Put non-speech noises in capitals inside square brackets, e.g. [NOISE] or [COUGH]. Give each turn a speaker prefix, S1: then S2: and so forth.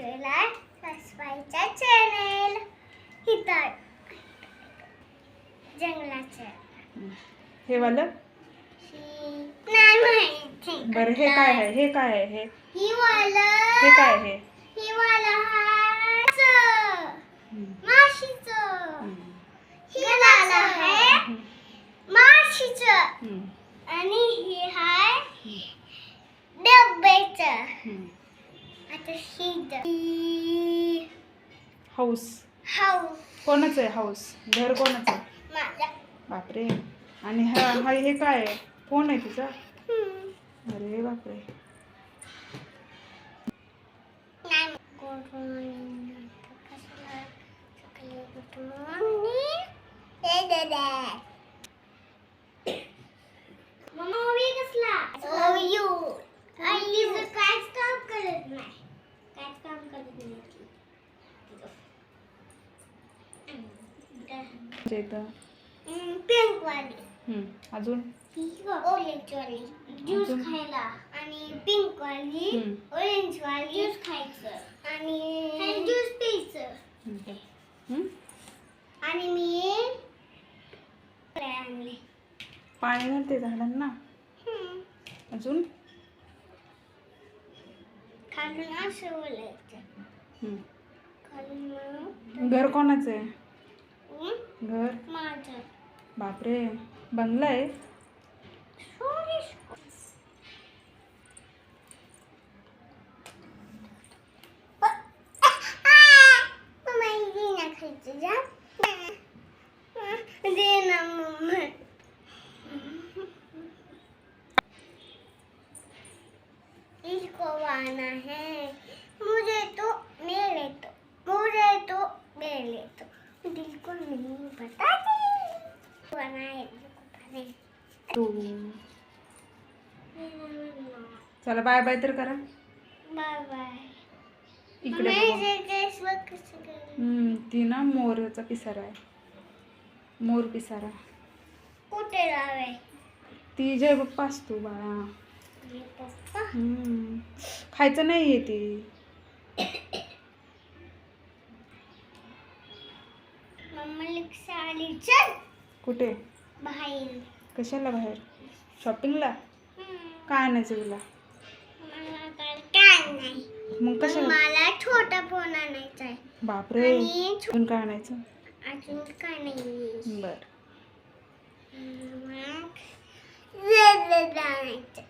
S1: आपल्याला सासवाईचा चॅनेल इथं. जंगलाचं
S2: हे वालं?
S1: नाही माहिती.
S2: बरं हे काय आहे? हे काय आहे? हे?
S1: ही वाला.
S2: हे काय आहे?
S1: ही वाला हाचं. माशीचं. ही वाला आहे माशीचं. आणि ही हाय डब्याचं.
S2: हम्म.
S1: आता ही द- ही
S2: हाऊस.
S1: हाऊस.
S2: कोणाचं आहे हाऊस? घर कोणाचं आहे?
S1: माझा
S2: बापरे. आणि हा हा हे काय आहे? फोन आहे तुझा
S1: हम्म.
S2: अरे बापरे.
S1: नाही. Good morning. कसला सकाळी गुड मॉर्निंग
S2: इथं?
S1: पिंक वाली.
S2: हम्म. अजून?
S1: ऑरेंज वाली. ज्यूस
S2: अजून?
S1: खायला. आणि पिंक वाली
S2: हम्म.
S1: ऑरेंज वाली. ज्यूस खायचं. आणि ज्यूस प्यायचं.
S2: हम्म. हम्म?
S1: आणि मी आणले.
S2: पाणी घालते झाडांना? अजून?
S1: खालून असं बोलायचं
S2: हम्म.
S1: खालून मग
S2: घर कोणाचं आहे? घर
S1: माझं
S2: बापरे बंगला आहे
S1: Sorry. मम्मा, हे ना खायचं जा. दे ना मम्मा. इसको आना है मुझे तो ले ले तो मुझे तो ले ले को नहीं है
S2: चला बाय बाय तर करा.
S1: Bye bye.
S2: इकडे ती ना मोरचा पिसारा आहे. मोर पिसारा.
S1: कुठे
S2: ती जय बाप्पा असतो बाळा. खायचं नाही आहे ती. [COUGHS]
S1: मम्मा आली चल.
S2: कुठे?
S1: बाहेर.
S2: कशाला बाहेर? शॉपिंगला काय आणायचं तुला?
S1: मला काय नाही.
S2: मग कशाला?
S1: मला छोटा फोन आणायचा आहे.
S2: बापरे. अजून काय आणायचं?
S1: अजून काय नाही
S2: बर.
S1: मग आणायचं.